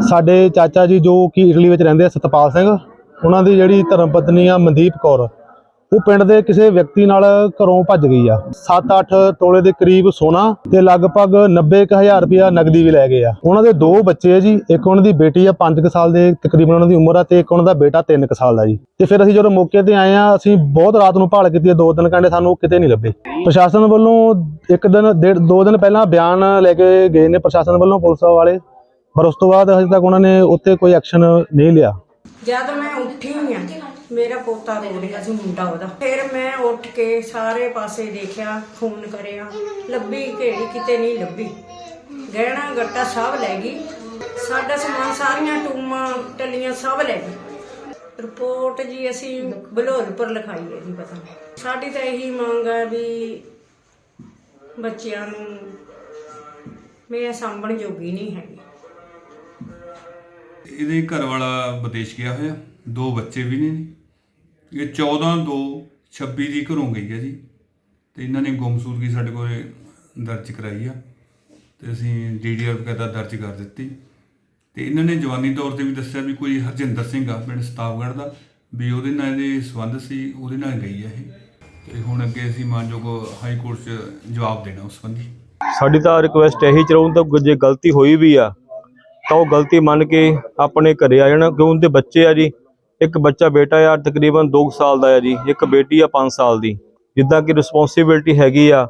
ਸਾਡੇ ਚਾਚਾ ਜੀ ਜੋ ਕਿ ਇਟਲੀ ਵਿੱਚ ਰਹਿੰਦੇ ਆ ਸਤਪਾਲ ਸਿੰਘ ਉਹਨਾਂ ਦੀ ਜਿਹੜੀ ਧਰਮ ਪਤਨੀ ਆ ਮਨਦੀਪ ਕੌਰ ਉਹ ਪਿੰਡ ਦੇ ਕਿਸੇ ਵਿਅਕਤੀ ਨਾਲ ਘਰੋਂ ਭੱਜ ਗਈ ਆ। 7-8 ਤੋਲੇ ਦੇ ਕਰੀਬ ਸੋਨਾ ਤੇ ਲਗਭਗ 90000 ਰੁਪਇਆ ਨਗਦੀ ਵੀ ਲੈ ਗਏ ਆ। ਉਹਨਾਂ ਦੇ ਦੋ ਬੱਚੇ ਆ ਜੀ ਇੱਕ ਉਹਨਾਂ ਦੀ ਬੇਟੀ ਆ 5 ਸਾਲ ਦੇ ਤਕਰੀਬਨ ਉਹਨਾਂ ਦੀ ਉਮਰ ਆ ਤੇ ਇੱਕ ਉਹਨਾਂ ਦਾ ਬੇਟਾ 3 ਸਾਲ ਦਾ ਜੀ। ਤੇ ਫਿਰ ਅਸੀਂ ਜਦੋਂ ਮੌਕੇ ਤੇ ਆਏ ਆ ਅਸੀਂ ਬਹੁਤ ਰਾਤ ਨੂੰ ਭਾਲ ਕੀਤੀ ਆ, ਦੋ ਤਿੰਨ ਘੰਟੇ ਸਾਨੂੰ ਕਿਤੇ ਨਹੀਂ ਲੱਭੇ। ਪ੍ਰਸ਼ਾਸਨ ਵੱਲੋਂ ਇੱਕ ਦਿਨ ਦੋ ਦਿਨ ਪਹਿਲਾਂ ਬਿਆਨ ਲੈ ਕੇ ਗਏ ਨੇ ਪ੍ਰਸ਼ਾਸਨ ਵੱਲੋਂ ਪੁਲਿਸ ਵਾਲੇ। ਪਰ ਉਸ ਤੋਂ ਬਾਅਦ ਹਜੇ ਤੱਕ ਉਹਨਾਂ ਨੇ ਉੱਤੇ ਕੋਈ ਐਕਸ਼ਨ ਨਹੀਂ ਲਿਆ। ਜਦ ਮੈਂ ਉੱਠੀ ਆ, ਮੇਰਾ ਪੋਤਾ ਰੋ ਰਿਹਾ ਸੀ ਮੁੰਡਾ ਉਹਦਾ। ਫਿਰ ਮੈਂ ਉੱਠ ਕੇ ਸਾਰੇ ਪਾਸੇ ਦੇਖਿਆ ਫੋਨ ਕਰਿਆ, ਲੱਭੀ ਕਿਹੜੀ ਕਿਤੇ ਨਹੀਂ ਲੱਭੀ। ਗਹਿਣਾ ਗੱਟਾ ਸਭ ਲੈ ਗਈ। ਸਾਡਾ ਸਮਾਨ ਸਾਰੀਆਂ ਟੂਮਾਂ, ਟੱਲੀਆਂ ਸਭ ਲੈ ਗਈ। ਰਿਪੋਰਟ ਜੀ ਅਸੀਂ ਬਲੋਲਪੁਰ ਲਿਖਾਈ ਹੈ ਜੀ, ਪਤਾ ਨਹੀਂ। ਸਾਡੀ ਤਾਂ ਇਹੀ ਮੰਗ ਹੈ ਵੀ ਬੱਚਿਆਂ ਨੂੰ ਮੇਰੇ ਸਾਂਭਣ ਜੋਗੀ ਨਹੀਂ ਹੈ। ਇਹਦੇ ਘਰ ਵਾਲਾ ਵਿਦੇਸ਼ ਗਿਆ ਹੋਇਆ, ਦੋ ਬੱਚੇ ਵੀ ਨੇ ਇਹ 14 2 26 ਦੀ ਘਰੋਂ ਗਈ ਹੈ ਜੀ। ਤੇ ਇਹਨਾਂ ਨੇ ਗੁੰਮਸੂਦਗੀ ਸਾਡੇ ਕੋਲ ਦਰਜ ਕਰਾਈ ਆ। ਤੇ ਅਸੀਂ ਡੀਡੀਆਰ ਵਗੈਰਾ ਦਰਜ ਕਰ ਦਿੱਤੀ। ਤੇ ਇਹਨਾਂ ਨੇ ਜਵਾਨੀ ਤੌਰ ਤੇ ਵੀ ਦੱਸਿਆ ਵੀ ਕੋਈ ਹਰਜਿੰਦਰ ਸਿੰਘ ਆ, ਪਿੰਡ ਸਤਾਵਗੜ੍ਹ ਦਾ, ਵੀ ਉਹਦੇ ਨਾਲ ਇਹਦੇ ਸੰਬੰਧ ਸੀ, ਉਹਦੇ ਨਾਲ ਗਈ ਆ ਇਹ। ਤੇ ਹੁਣ ਅੱਗੇ ਅਸੀਂ ਮਾਨਯੋਗ ਹਾਈ ਕੋਰਟ 'ਚ ਜਵਾਬ ਦੇਣਾ ਉਸ ਸੰਬੰਧੀ। ਸਾਡੀ ਤਾਂ ਰਿਕੁਐਸਟ ਇਹੀ ਚਲਾਉਣ ਤਾਂ ਜੇ ਗਲਤੀ ਹੋਈ ਵੀ ਆ ਤਾਂ ਉਹ ਗਲਤੀ ਮੰਨ ਕੇ ਆਪਣੇ ਘਰੇ ਆ ਜਾਣ, ਕਿਉਂ ਉਹਦੇ ਬੱਚੇ ਆ ਜੀ। ਇੱਕ ਬੱਚਾ ਬੇਟਾ ਆ, ਤਕਰੀਬਨ 2 ਸਾਲ ਦਾ ਆ ਜੀ, ਇੱਕ ਬੇਟੀ ਆ 5 ਸਾਲ ਦੀ। ਜਿੱਦਾਂ ਕਿ ਰਿਸਪੌਂਸਿਬਿਲਟੀ ਹੈਗੀ ਆ,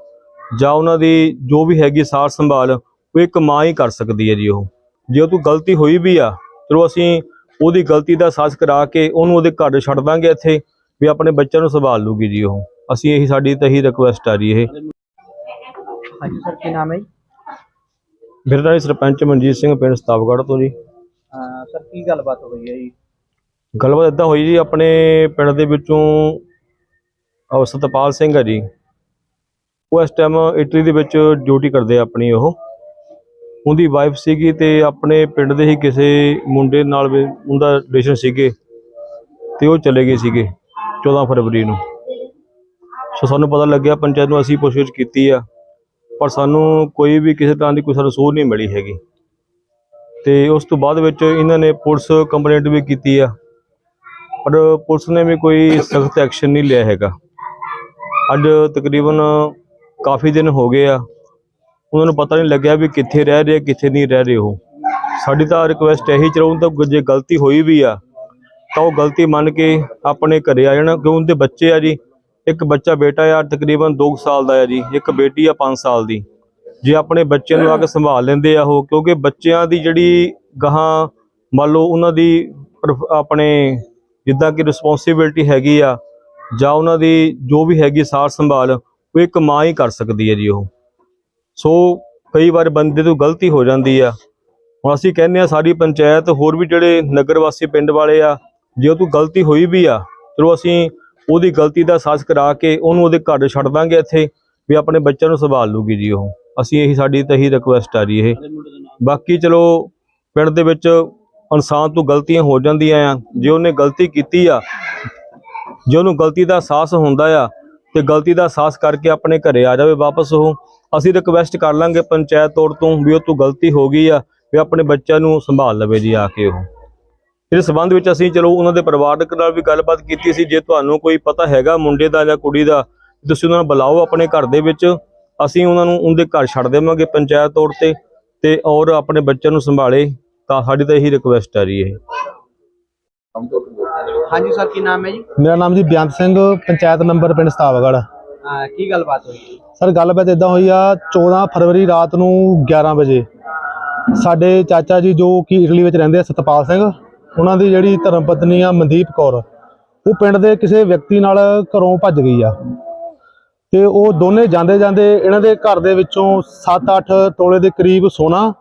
ਜਾਂ ਉਹਨਾਂ ਦੀ ਜੋ ਵੀ ਹੈਗੀ ਸਾਰ ਸੰਭਾਲ, ਉਹ ਇੱਕ ਮਾਂ ਹੀ ਕਰ ਸਕਦੀ ਹੈ ਜੀ ਉਹ। ਜੇ ਉਹ ਤੋਂ ਗਲਤੀ ਹੋਈ ਵੀ ਆ, ਚਲੋ ਅਸੀਂ ਉਹਦੀ ਗਲਤੀ ਦਾ ਅਹਿਸਾਸ ਕਰਾ ਕੇ ਉਹਨੂੰ ਉਹਦੇ ਘਰ ਛੱਡ ਦਾਂਗੇ ਇੱਥੇ, ਵੀ ਆਪਣੇ ਬੱਚਿਆਂ ਨੂੰ ਸੰਭਾਲ ਲੂਗੀ ਜੀ ਉਹ। ਅਸੀਂ ਇਹੀ ਸਾਡੀ ਤਾਂ ਇਹੀ ਰਿਕੁਐਸਟ ਆ ਜੀ ਇਹ। ਹਾਂਜੀ, ਸਰ, ਕੀ ਨਾਮ ਹੈ ਮੇਰਾ ਜੀ ਸਰਪੰਚ ਮਨਜੀਤ ਸਿੰਘ ਪਿੰਡ ਸਤਾਵਗੜ੍ਹ ਤੋਂ ਜੀ। ਅਹ ਸਰ ਕੀ ਗੱਲਬਾਤ ਹੋਈ ਹੈ ਜੀ? ਗੱਲਬਾਤ ਇਦਾਂ ਹੋਈ ਜੀ ਆਪਣੇ ਪਿੰਡ ਦੇ ਵਿੱਚੋਂ ਅਹ ਸਤਪਾਲ ਸਿੰਘ ਹੈ ਜੀ। ਉਹ ਇਸ ਟਾਈਮ ਇਟਲੀ ਦੇ ਵਿੱਚ ਡਿਊਟੀ ਕਰਦੇ ਆ ਆਪਣੀ ਉਹ। ਉਹਦੀ ਵਾਈਫ ਸੀਗੀ ਤੇ ਆਪਣੇ ਪਿੰਡ ਦੇ ਹੀ ਕਿਸੇ ਮੁੰਡੇ ਨਾਲ ਵੀ ਉਹਦਾ ਰਿਲੇਸ਼ਨ ਸੀਗੇ ਤੇ ਉਹ ਚਲੇ ਗਏ ਸੀਗੇ 14 ਫਰਵਰੀ ਨੂੰ। ਸੋ ਸਾਨੂੰ ਪਤਾ ਲੱਗਿਆ ਪੰਚਾਇਤ ਨੂੰ ਅਸੀਂ ਪੁੱਛਗਿੱਛ ਕੀਤੀ ਆ। ਪਰ ਸਾਨੂੰ ਕੋਈ ਵੀ ਕਿਸੇ ਤਰ੍ਹਾਂ ਦੀ ਕੋਈ ਰਸੂਲ ਨਹੀਂ ਮਿਲੀ ਹੈਗੀ। ਤੇ ਉਸ ਤੋਂ ਬਾਅਦ ਵਿੱਚ ਇਹਨਾਂ ਨੇ ਪੁਲਿਸ ਕੰਪਲੇਂਟ ਵੀ ਕੀਤੀ ਆ। ਪਰ ਪੁਲਿਸ ਨੇ ਵੀ ਕੋਈ ਸਖਤ ਐਕਸ਼ਨ ਨਹੀਂ ਲਿਆ ਹੈਗਾ। ਅੱਜ ਤਕਰੀਬਨ ਕਾਫੀ ਦਿਨ ਹੋ ਗਏ ਆ। ਉਹਨਾਂ ਨੂੰ ਪਤਾ ਨਹੀਂ ਲੱਗਿਆ ਵੀ ਕਿੱਥੇ ਰਹਿ ਰਹੇ ਕਿੱਥੇ ਨਹੀਂ ਰਹਿ ਰਹੇ ਉਹ। ਸਾਡੀ ਤਾਂ ਰਿਕੁਐਸਟ ਇਹੀ ਚਲਾਉਣ ਤਾਂ ਜੇ ਗਲਤੀ ਹੋਈ ਵੀ ਆ, ਤਾਂ ਉਹ ਗਲਤੀ ਮੰਨ ਕੇ ਆਪਣੇ ਘਰੇ ਆ ਜਾਣਾ ਕਿਉਂ ਉਹਦੇ ਬੱਚੇ ਆ ਜੀ। ਇੱਕ ਬੱਚਾ ਬੇਟਾ ਆ, ਤਕਰੀਬਨ 2 ਸਾਲ ਦਾ ਆ ਜੀ, ਇੱਕ ਬੇਟੀ ਆ 5 ਸਾਲ ਦੀ। ਜੇ ਆਪਣੇ ਬੱਚੇ ਨੂੰ ਆ ਕੇ ਸੰਭਾਲ ਲੈਂਦੇ ਆ ਉਹ, ਕਿਉਂਕਿ ਬੱਚਿਆਂ ਦੀ ਜਿਹੜੀ ਗਾਹਾਂ, ਮੰਨ ਲਓ ਉਹਨਾਂ ਦੀ ਪ੍ਰਫ- ਆਪਣੇ ਜਿੱਦਾਂ ਕਿ ਰਿਸਪੌਂਸਿਬਿਲਟੀ ਹੈਗੀ ਆ, ਜਾਂ ਉਹਨਾਂ ਦੀ ਜੋ ਵੀ ਹੈਗੀ ਸਾਰ ਸੰਭਾਲ, ਉਹ ਇੱਕ ਮਾਂ ਹੀ ਕਰ ਸਕਦੀ ਹੈ ਜੀ ਉਹ। ਸੋ ਕਈ ਵਾਰ ਬੰਦੇ ਤੋਂ ਗਲਤੀ ਹੋ ਜਾਂਦੀ ਆ। ਹੁਣ ਅਸੀਂ ਕਹਿੰਦੇ ਆ ਸਾਡੀ ਪੰਚਾਇਤ ਹੋਰ ਵੀ ਜਿਹੜੇ ਨਗਰ ਵਾਸੀ ਪਿੰਡ ਵਾਲੇ ਆ, ਜੇ ਉਹ ਤੋਂ ਗਲਤੀ ਹੋਈ ਵੀ ਆ, ਚਲੋ ਅਸੀਂ ਉਹਦੀ ਗਲਤੀ ਦਾ ਅਹਿਸਾਸ ਕਰਾ ਕੇ ਉਹਨੂੰ ਉਹਦੇ ਘਰ ਛੱਡ ਦਾਂਗੇ ਇੱਥੇ, ਵੀ ਆਪਣੇ ਬੱਚਿਆਂ ਨੂੰ ਸੰਭਾਲ ਲੂਗੀ ਜੀ ਉਹ। ਅਸੀਂ ਇਹੀ ਸਾਡੀ ਤਾਂ ਇਹੀ ਰਿਕੁਐਸਟ ਆ ਜੀ ਇਹ। ਬਾਕੀ ਚਲੋ, ਪਿੰਡ ਦੇ ਵਿੱਚ ਇਨਸਾਨ ਤੋਂ ਗਲਤੀਆਂ ਹੋ ਜਾਂਦੀਆਂ ਆ। ਜੇ ਉਹਨੇ ਗਲਤੀ ਕੀਤੀ ਆ, ਜੇ ਉਹਨੂੰ ਗਲਤੀ ਦਾ ਅਹਿਸਾਸ ਹੁੰਦਾ ਆ, ਤੇ ਗਲਤੀ ਦਾ ਅਹਿਸਾਸ ਕਰਕੇ ਆਪਣੇ ਘਰੇ ਆ ਜਾਵੇ ਵਾਪਸ ਉਹ। ਅਸੀਂ ਰਿਕਵੈਸਟ ਕਰ ਲਾਂਗੇ ਪੰਚਾਇਤ ਤੌਰ ਤੋਂ ਵੀ ਉਹ ਤੋਂ ਗਲਤੀ ਹੋ ਗਈ ਆ, ਵੀ ਆਪਣੇ ਬੱਚਿਆਂ ਨੂੰ ਸੰਭਾਲ ਲਵੇ ਜੀ ਆ ਕੇ ਉਹ। ਇਸ ਸਬੰਧ ਵਿੱਚ ਅਸੀਂ ਚਲੋ ਉਹਨਾਂ ਦੇ ਪਰਿਵਾਰਕ ਨਾਲ ਵੀ ਗੱਲਬਾਤ ਕੀਤੀ ਸੀ। ਜੇ ਤੁਹਾਨੂੰ ਕੋਈ ਪਤਾ ਹੈਗਾ ਮੁੰਡੇ ਦਾ ਜਾਂ ਕੁੜੀ ਦਾ ਤੁਸੀਂ ਉਹਨਾਂ ਨੂੰ ਬੁਲਾਓ ਆਪਣੇ ਘਰ ਦੇ ਵਿੱਚ। ਅਸੀਂ ਉਹਨਾਂ ਨੂੰ ਉਹਦੇ ਘਰ ਛੱਡ ਦੇਵਾਂਗੇ ਪੰਚਾਇਤ ਤੌਰ ਤੇ ਤੇ ਔਰ ਆਪਣੇ ਬੱਚਿਆਂ ਨੂੰ ਸੰਭਾਲੇ। ਤਾਂ ਸਾਡੀ ਤਾਂ ਇਹੀ ਰਿਕਵੈਸਟ ਆ ਰਹੀ ਹੈ ਹਾਂਜੀ ਸਰ ਕੀ ਨਾਮ ਹੈ ਜੀ? ਮੇਰਾ ਨਾਮ ਜੀ ਬੇਅੰਤ ਸਿੰਘ ਪੰਚਾਇਤ ਮੈਂਬਰ ਪਿੰਡ ਸਤਾਵਗੜ੍ਹ ਅਹ ਕੀ ਗੱਲਬਾਤ ਹੋਈ? ਸਰ ਗੱਲਬਾਤ ਇਦਾਂ ਹੋਈ ਆ 14 ਫਰਵਰੀ ਰਾਤ ਨੂੰ 11 ਵਜੇ। ਸਾਡੇ ਚਾਚਾ ਜੀ ਜੋ ਕਿ ਇਟਲੀ ਵਿੱਚ ਰਹਿੰਦੇ ਆ ਸਤਪਾਲ ਸਿੰਘ ਉਹਨਾਂ ਦੀ ਜਿਹੜੀ ਧਰਮ ਪਤਨੀ ਆ ਮਨਦੀਪ ਕੌਰ ਉਹ ਪਿੰਡ ਦੇ ਕਿਸੇ ਵਿਅਕਤੀ ਨਾਲ ਘਰੋਂ ਭੱਜ ਗਈ ਆ। ਤੇ ਉਹ ਦੋਨੇ ਜਾਂਦੇ ਜਾਂਦੇ ਇਹਨਾਂ ਦੇ ਘਰ ਦੇ ਵਿੱਚੋਂ 7-8 ਤੋਲੇ ਦੇ ਕਰੀਬ ਸੋਨਾ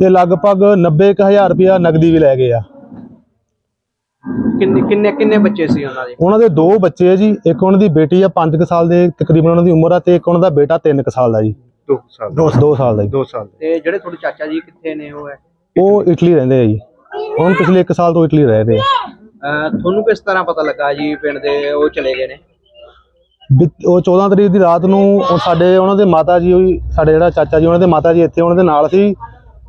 ਤੇ ਲਗਭਗ 90000 ਰੁਪਇਆ ਨਗਦੀ ਵੀ ਲੈ ਗਏ ਆ। ਕਿੰਨੇ ਕਿੰਨੇ ਕਿੰਨੇ ਬੱਚੇ ਸੀ ਉਹਨਾਂ ਦੇ? ਉਹਨਾਂ ਦੇ ਦੋ ਬੱਚੇ ਆ ਜੀ ਇੱਕ ਉਹਨਾਂ ਦੀ ਬੇਟੀ ਆ 5 ਸਾਲ ਦੇ ਤਕਰੀਬਨ ਉਹਨਾਂ ਦੀ ਉਮਰ ਆ ਤੇ ਇੱਕ ਉਹਨਾਂ ਦਾ ਬੇਟਾ 3 ਸਾਲ ਦਾ ਜੀ। 2 ਸਾਲ 2 ਸਾਲ ਦਾ ਜੀ। 2 ਸਾਲ ਤੇ ਜਿਹੜੇ ਤੁਹਾਡੇ ਚਾਚਾ ਜੀ ਕਿੱਥੇ ਨੇ ਉਹ ਹੈ? ਉਹ ਇਟਲੀ ਰਹਿੰਦੇ ਆ ਜੀ। ਹੁਣ ਪਿਛਲੇ 1 ਸਾਲ ਤੋਂ ਇਟਲੀ ਰਹਿ ਰਹੇ ਆ। ਅਹ ਤੁਹਾਨੂੰ ਕਿਸ ਤਰ੍ਹਾਂ ਪਤਾ ਲੱਗਾ ਜੀ ਪਿੰਡ ਦੇ ਉਹ ਚਲੇ ਗਏ ਨੇ? ਵੀ ਉਹ 14 ਤਰੀਕ ਦੀ ਰਾਤ ਨੂੰ ਉਹ ਸਾਡੇ ਉਹਨਾਂ ਦੇ ਮਾਤਾ ਜੀ ਹੋਈ ਸਾਡੇ ਜਿਹੜਾ ਚਾਚਾ ਜੀ ਉਹਨਾਂ ਦੇ ਮਾਤਾ ਜੀ ਇੱਥੇ ਉਹਨਾਂ ਦੇ ਨਾਲ ਸੀ।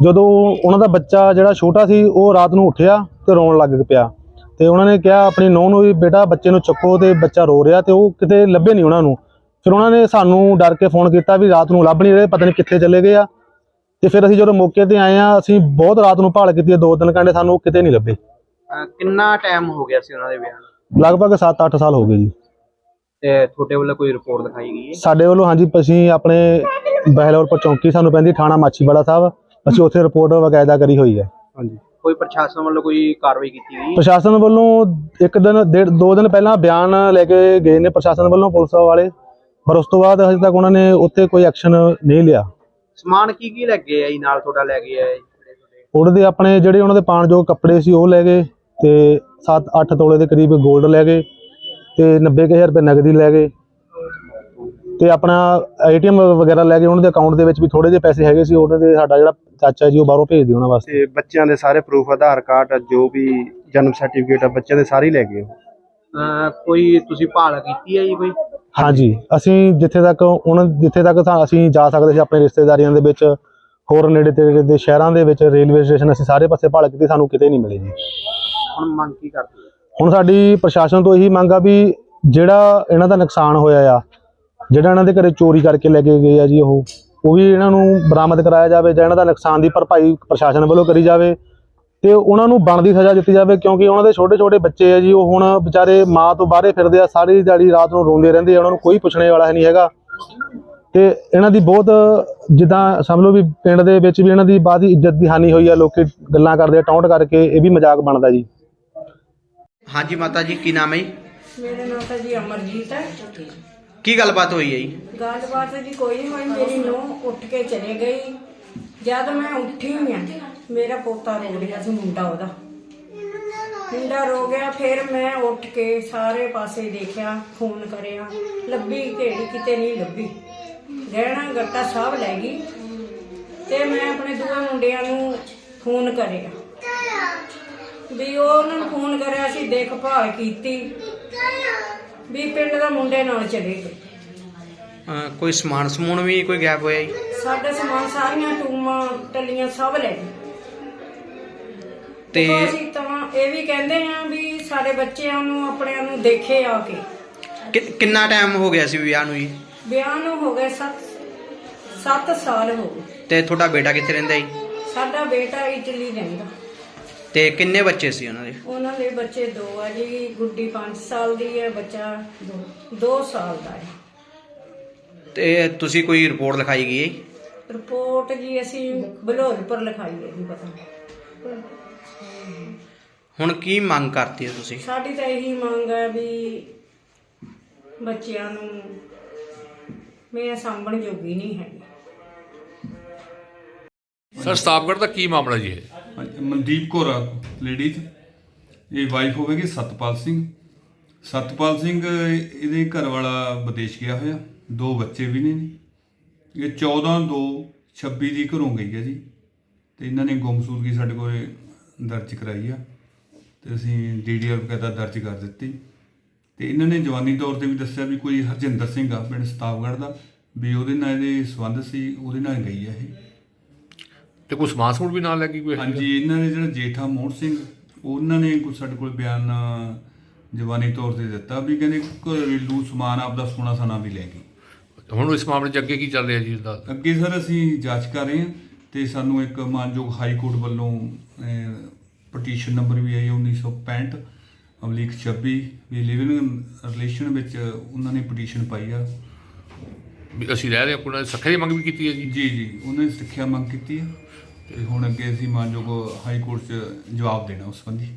ਜਦੋਂ ਉਹਨਾਂ ਦਾ ਬੱਚਾ ਜਿਹੜਾ ਛੋਟਾ ਸੀ ਉਹ ਰਾਤ ਨੂੰ ਉੱਠਿਆ ਤੇ ਰੋਣ ਲੱਗ ਪਿਆ। ਤੇ ਉਹਨਾਂ ਨੇ ਕਿਹਾ ਆਪਣੀ ਨੂੰਹ ਨੂੰ ਵੀ ਬੇਟਾ ਬੱਚੇ ਨੂੰ ਚੱਕੋ ਤੇ ਬੱਚਾ ਰੋ ਰਿਹਾ ਤੇ ਉਹ ਕਿਤੇ ਲੱਭੇ ਨਹੀਂ ਉਹਨਾਂ ਨੂੰ। ਫਿਰ ਉਹਨਾਂ ਨੇ ਸਾਨੂੰ ਡਰ ਕੇ ਫੋਨ ਕੀਤਾ ਵੀ ਰਾਤ ਨੂੰ ਲੱਭ ਨਹੀਂ ਰਹੇ ਪਤਾ ਨਹੀਂ ਕਿੱਥੇ ਚਲੇ ਗਏ ਆ। ਤੇ ਫਿਰ ਅਸੀਂ ਜਦੋਂ ਮੌਕੇ ਤੇ ਆਏ ਆ ਅਸੀਂ ਬਹੁਤ ਰਾਤ ਨੂੰ ਭਾਲ ਕੀਤੀ ਦੋ ਤਿੰਨ ਘੰਟੇ ਸਾਨੂੰ ਉਹ ਕਿਤੇ ਨਹੀਂ ਲੱਭੇ। ਅਹ ਕਿੰਨਾ ਟਾਈਮ ਹੋ ਗਿਆ ਸੀ ਉਹਨਾਂ ਦੇ ਵਿਆਹ ਨੂੰ? ਲਗਭਗ 7-8 ਸਾਲ ਹੋ ਗਏ ਜੀ। ਤੇ ਤੁਹਾਡੇ ਵੱਲੋਂ ਕੋਈ ਰਿਪੋਰਟ ਲਿਖਾਈ ਗਈ ਹੈ? ਸਾਡੇ ਵੱਲੋਂ ਹਾਂਜੀ ਅਸੀਂ ਆਪਣੇ ਬਹਿਲੌਰਪੁਰ ਚੌਂਕੀ ਸਾਨੂੰ ਪੈਂਦੀ ਥਾਣਾ ਮਾਛੀਵਾੜਾ ਸਾਹਿਬ ਅਸੀਂ ਉੱਥੇ ਰਿਪੋਰਟ ਵਕਾਇਦਾ ਕਰੀ ਹੋਈ ਹੈ। ਹਾਂਜੀ। ਕੋਈ ਪ੍ਰਸ਼ਾਸਨ ਵੱਲੋਂ ਕੋਈ ਕਾਰਵਾਈ ਕੀਤੀ ਗਈ ਪ੍ਰਸ਼ਾਸਨ ਵੱਲੋਂ ਇੱਕ ਦਿਨ ਡੇਢ ਦੋ ਦਿਨ ਪਹਿਲਾਂ ਬਿਆਨ ਲੈ ਕੇ ਗਏ ਨੇ ਪ੍ਰਸ਼ਾਸਨ ਵੱਲੋਂ ਪੁਲਿਸ ਵਾਲੇ ਪਰ ਉਸ ਤੋਂ ਬਾਅਦ ਹਜੇ ਤੱਕ ਉਹਨਾਂ ਨੇ ਉੱਥੇ ਕੋਈ ਐਕਸ਼ਨ ਨਹੀਂ ਲਿਆ। ਸਮਾਨ ਕੀ ਕੀ ਲੱਗੇ ਆ ਜੀ? ਨਾਲ ਤੁਹਾਡਾ ਲੈ ਗਏ ਆ ਜੀ? ਜਿਹੜੇ ਤੁਹਾਡੇ ਉਹਨਾਂ ਦੇ ਆਪਣੇ ਜਿਹੜੇ ਉਹਨਾਂ ਦੇ ਪਾਣਯੋਗ ਕੱਪੜੇ ਸੀ ਉਹ ਲੈ ਗਏ ਤੇ 7-8 ਤੋਲੇ ਦੇ ਕਰੀਬ 골ਡ ਲੈ ਗਏ ਤੇ 90000 ਰੁਪਏ ਨਗਦੀ ਲੈ ਗਏ ਤੇ ਆਪਣਾ ਏਟੀਐਮ ਵਗੈਰਾ ਲੈ ਗਏ। ਉਹਨਾਂ ਦੇ ਅਕਾਊਂਟ ਦੇ ਵਿੱਚ ਵੀ ਥੋੜੇ ਜਿਹੇ ਪੈਸੇ ਹੈਗੇ ਸੀ। ਉਹਨਾਂ ਦੇ ਸਾਡਾ ਜਿਹੜਾ ਚਾਚਾ ਜੀ ਉਹ ਬਾਹਰੋਂ ਭੇਜ ਦਿਓ ਉਹਨਾਂ ਵਾਸਤੇ। ਤੇ ਬੱਚਿਆਂ ਦੇ ਸਾਰੇ ਪ੍ਰੂਫ ਆਧਾਰ ਕਾਰਡ ਜੋ ਵੀ ਜਨਮ ਸਰਟੀਫਿਕੇਟ ਆ ਬੱਚਿਆਂ ਦੇ ਸਾਰੇ ਹੀ ਲੈ ਗਏ ਉਹ। ਅਹ ਕੋਈ ਤੁਸੀਂ ਭਾਲ ਕੀਤੀ ਹੈ ਜੀ ਕੋਈ? ਹਾਂਜੀ। ਅਸੀਂ ਜਿੱਥੇ ਤੱਕ ਉਹਨਾਂ ਜਿੱਥੇ ਤੱਕ ਤਾਂ ਅਸੀਂ ਜਾ ਸਕਦੇ ਸੀ ਆਪਣੇ ਰਿਸ਼ਤੇਦਾਰੀਆਂ ਦੇ ਵਿੱਚ ਹੋਰ ਨੇੜੇ ਤੇੜੇ ਦੇ ਸ਼ਹਿਰਾਂ ਦੇ ਵਿੱਚ ਰੇਲਵੇ ਸਟੇਸ਼ਨ ਅਸੀਂ ਸਾਰੇ ਪਾਸੇ ਭਾਲ ਕੀਤੀ ਸਾਨੂੰ ਕਿਤੇ ਨਹੀਂ ਮਿਲੇ ਜੀ। ਹੁਣ ਮੰਗ ਕੀ ਕਰਦੇ? ਹੁਣ ਸਾਡੀ ਪ੍ਰਸ਼ਾਸਨ ਤੋਂ ਇਹੀ ਮੰਗ ਆ ਵੀ ਜਿਹੜਾ ਇਹਨਾਂ ਦਾ ਨੁਕਸਾਨ ਹੋਇਆ ਆ ਜਿਹੜਾ ਇਹਨਾਂ ਦੇ ਘਰੇ ਚੋਰੀ ਕਰਕੇ ਲੈ ਕੇ ਗਏ ਆ ਜੀ ਉਹ ਉਹ ਵੀ ਇਹਨਾਂ ਨੂੰ ਬਰਾਮਦ ਕਰਾਇਆ ਜਾਵੇ ਜਾਂ ਇਹਨਾਂ ਦਾ ਨੁਕਸਾਨ ਦੀ ਭਰਪਾਈ ਪ੍ਰਸ਼ਾਸਨ ਵੱਲੋਂ ਕਰੀ ਜਾਵੇ। ਤੇ ਉਹਨਾਂ ਨੂੰ ਬਣਦੀ ਸਜ਼ਾ ਦਿੱਤੀ ਜਾਵੇ ਕਿਉਂਕਿ ਉਹਨਾਂ ਦੇ ਛੋਟੇ ਛੋਟੇ ਬੱਚੇ ਆ ਜੀ ਉਹ ਹੁਣ ਵਿਚਾਰੇ ਮਾਂ ਤੋਂ ਬਾਹਰੇ ਫਿਰਦੇ ਆ ਸਾਰੀ ਦਿਹਾੜੀ ਰਾਤ ਨੂੰ ਰੋਂਦੇ ਰਹਿੰਦੇ ਆ ਉਹਨਾਂ ਨੂੰ ਕੋਈ ਪੁੱਛਣੇ ਵਾਲਾ ਹੈ ਨਹੀਂ ਹੈਗਾ। ਤੇ ਇਹਨਾਂ ਦੀ ਬਹੁਤ ਜਿੱਦਾਂ ਸਮਝ ਲਓ ਵੀ ਪਿੰਡ ਦੇ ਵਿੱਚ ਵੀ ਇਹਨਾਂ ਦੀ ਬਾਦੀ ਇੱਜ਼ਤ ਦੀ ਹਾਨੀ ਹੋਈ ਆ ਲੋਕੀ ਗੱਲਾਂ ਕਰਦੇ ਆ ਟੌਂਟ ਕਰਕੇ ਇਹ ਵੀ ਮਜ਼ਾਕ ਬਣਦਾ ਜੀ। ਹਾਂਜੀ ਮਾਤਾ ਜੀ ਕੀ ਨਾਮ ਹੈ ਜੀ? ਮੇਰੇ ਨਾਲ ਤਾਂ ਜੀ ਅਮਰਜੀਤ ਹੈ। ਕੀ ਗੱਲਬਾਤ ਹੋਈ ਹੈ ਜੀ? ਗੱਲਬਾਤ ਜੀ ਕੋਈ ਨਹੀਂ ਹੋਈ ਮੇਰੀ ਨੂੰਹ ਉੱਠ ਕੇ ਚਲੇ ਗਈ। ਜਦ ਮੈਂ ਉੱਠੀ ਆ ਮੇਰਾ ਪੋਤਾ ਰੋ ਰਿਹਾ ਸੀ ਮੁੰਡਾ ਉਹਦਾ। ਮੁੰਡਾ ਰੋ ਗਿਆ ਫਿਰ ਮੈਂ ਉੱਠ ਕੇ ਸਾਰੇ ਪਾਸੇ ਦੇਖਿਆ ਫੋਨ ਕਰਿਆ। ਲੱਭੀ ਕਿਹੜੀ ਕਿਤੇ ਨਹੀਂ ਲੱਭੀ। ਗਹਿਣਾ ਗੱਟਾ ਸਭ ਲੈ ਗਈ। ਤੇ ਮੈਂ ਆਪਣੇ ਦੂਏ ਮੁੰਡਿਆਂ ਨੂੰ ਫੋਨ ਕਰਿਆ। ਵੀ ਉਹ ਉਹਨਾਂ ਨੂੰ ਫੋਨ ਕਰਿਆ ਸੀ ਦੇਖਭਾਲ ਕੀਤੀ। ਵੀ ਪਿੰਡ ਦਾ ਮੁੰਡੇ ਨਾਲ ਚਲੇ ਗਏ। ਅਹ ਕੋਈ ਸਮਾਨ ਸਮੂਨ ਵੀ ਕੋਈ ਗਾਇਬ ਹੋਇਆ ਜੀ? ਸਾਡਾ ਸਮਾਨ ਸਾਰੀਆਂ ਟੂਮਾਂ ਟੱਲੀਆਂ ਸਭ ਲੈ ਗਏ। ਤੇ ਅਸੀਂ ਤਾਂ ਇਹ ਵੀ ਕਹਿੰਦੇ ਆ ਵੀ ਸਾਡੇ ਬੱਚਿਆਂ ਨੂੰ ਆਪਣਿਆਂ ਨੂੰ ਦੇਖੇ ਆ ਕੇ। ਕਿ- ਕਿੰਨਾ ਟਾਈਮ ਹੋ ਗਿਆ ਸੀ ਵਿਆਹ ਨੂੰ ਜੀ? ਵਿਆਹ ਨੂੰ ਹੋ ਗਏ 7 7 ਸਾਲ ਹੋ ਗਏ। ਤੇ ਤੁਹਾਡਾ ਬੇਟਾ ਕਿੱਥੇ ਰਹਿੰਦਾ ਜੀ? ਸਾਡਾ ਬੇਟਾ ਇਟਲੀ ਰਹਿੰਦਾ। ਤੇ ਕਿੰਨੇ ਬੱਚੇ ਸੀ ਉਹਨਾਂ ਦੇ? ਉਹਨਾਂ ਦੇ ਬੱਚੇ ਦੋ ਆ ਜੀ ਗੁੱਡੀ 5 ਸਾਲ ਦੀ ਹੈ ਬੱਚਾ 2 ਸਾਲ ਦਾ ਹੈ। ਤੇ ਤੁਸੀਂ ਕੋਈ ਰਿਪੋਰਟ ਲਿਖਾਈ ਗਈ ਹੈ ਜੀ? ਰਿਪੋਰਟ ਜੀ ਅਸੀਂ ਬਲੋਲਪੁਰ ਲਿਖਾਈ ਹੈ ਜੀ ਪਤਾ ਹੁਣ ਕੀ ਮੰਗ ਕਰਤੀ ਹੋ ਤੁਸੀਂ? ਸਾਡੀ ਤਾਂ ਇਹੀ ਮੰਗ ਹੈ ਵੀ ਬੱਚਿਆਂ ਨੂੰ ਮੈਂ ਸਾਂਭਣ ਜੋਗੀ ਨਹੀਂ ਹੈਗੀ। ਸਰ ਸਤਾਬਗੜ੍ਹ ਦਾ ਕੀ ਮਾਮਲਾ ਜੀ ਇਹ? ਹਾਂਜੀ, ਮਨਦੀਪ ਕੌਰ ਲੇਡੀਜ਼ ਇਹ ਵਾਈਫ ਹੋਵੇਗੀ ਸਤਪਾਲ ਸਿੰਘ। ਸਤਪਾਲ ਸਿੰਘ ਇਹਦੇ ਘਰ ਵਾਲਾ ਵਿਦੇਸ਼ ਗਿਆ ਹੋਇਆ। ਦੋ ਬੱਚੇ ਵੀ ਨੇ ਜੀ। ਇਹ 14 2 26 ਦੀ ਘਰੋਂ ਗਈ ਹੈ ਜੀ। ਤੇ ਇਹਨਾਂ ਨੇ ਗੁੰਮਸੂਦਗੀ ਸਾਡੇ ਕੋਲ ਦਰਜ ਕਰਾਈ ਆ। ਤੇ ਅਸੀਂ ਡੀਡੀਆਰ ਵਗੈਰਾ ਦਰਜ ਕਰ ਦਿੱਤੀ। ਤੇ ਇਹਨਾਂ ਨੇ ਜਵਾਨੀ ਤੌਰ ਤੇ ਵੀ ਦੱਸਿਆ ਵੀ ਕੋਈ ਹਰਜਿੰਦਰ ਸਿੰਘ ਆ ਪਿੰਡ ਸਤਾਬਗੜ੍ਹ ਦਾ ਵੀ ਉਹਦੇ ਨਾਲ ਇਹਦੇ ਸੰਬੰਧ ਸੀ ਉਹਦੇ ਨਾਲ ਗਈ ਆ ਇਹ। ਤੇ ਕੋਈ ਸਮਾਨ ਸਮੂਨ ਵੀ ਨਾਲ ਲੈ ਕੇ ਕੋਈ ਹਾਂਜੀ ਇਹਨਾਂ ਦੇ ਜਿਹੜਾ ਜੇਠਾ ਮੋਹਨ ਸਿੰਘ ਉਹਨਾਂ ਨੇ ਕੁਝ ਸਾਡੇ ਕੋਲ ਬਿਆਨ ਜਵਾਨੀ ਤੌਰ ਤੇ ਦਿੱਤਾ ਵੀ ਕਹਿੰਦੇ ਘਰੇਲੂ ਸਮਾਨ ਆਪਦਾ ਸੋਨਾ ਸਨਾ ਵੀ ਲੈ ਗਏ। ਹੁਣ ਇਸ ਮਾਮਲੇ 'ਚ ਅੱਗੇ ਕੀ ਚੱਲ ਰਿਹਾ ਜੀ ਇਹਦਾ? ਅੱਗੇ ਸਰ ਅਸੀਂ ਜਾਂਚ ਕਰ ਰਹੇ ਹਾਂ ਤੇ ਸਾਨੂੰ ਇੱਕ ਮਾਨਯੋਗ ਹਾਈ ਕੋਰਟ ਵੱਲੋਂ ਪਟੀਸ਼ਨ ਨੰਬਰ ਵੀ ਆਈ 1965 ਅਮਲੀਕ 26 ਵੀ ਲਿਵਿੰਗ ਰਿਲੇਸ਼ਨ ਵਿੱਚ ਉਹਨਾਂ ਨੇ ਪਟੀਸ਼ਨ ਪਾਈ ਆ। ਵੀ ਅਸੀਂ ਰਹਿ ਰਹੇ ਹਾਂ ਕੋਈ ਸੱਖੇ ਦੀ ਮੰਗ ਵੀ ਕੀਤੀ ਹੈ ਜੀ? ਜੀ ਜੀ ਉਹਨਾਂ ਨੇ ਸਿੱਖਿਆ ਮੰਗ ਕੀਤੀ ਹੈ ਤੇ ਹੁਣ ਅੱਗੇ ਅਸੀਂ ਮਾਨਯੋਗ ਹਾਈ ਕੋਰਟ 'ਚ ਜਵਾਬ ਦੇਣਾ ਉਸ ਸੰਬੰਧੀ।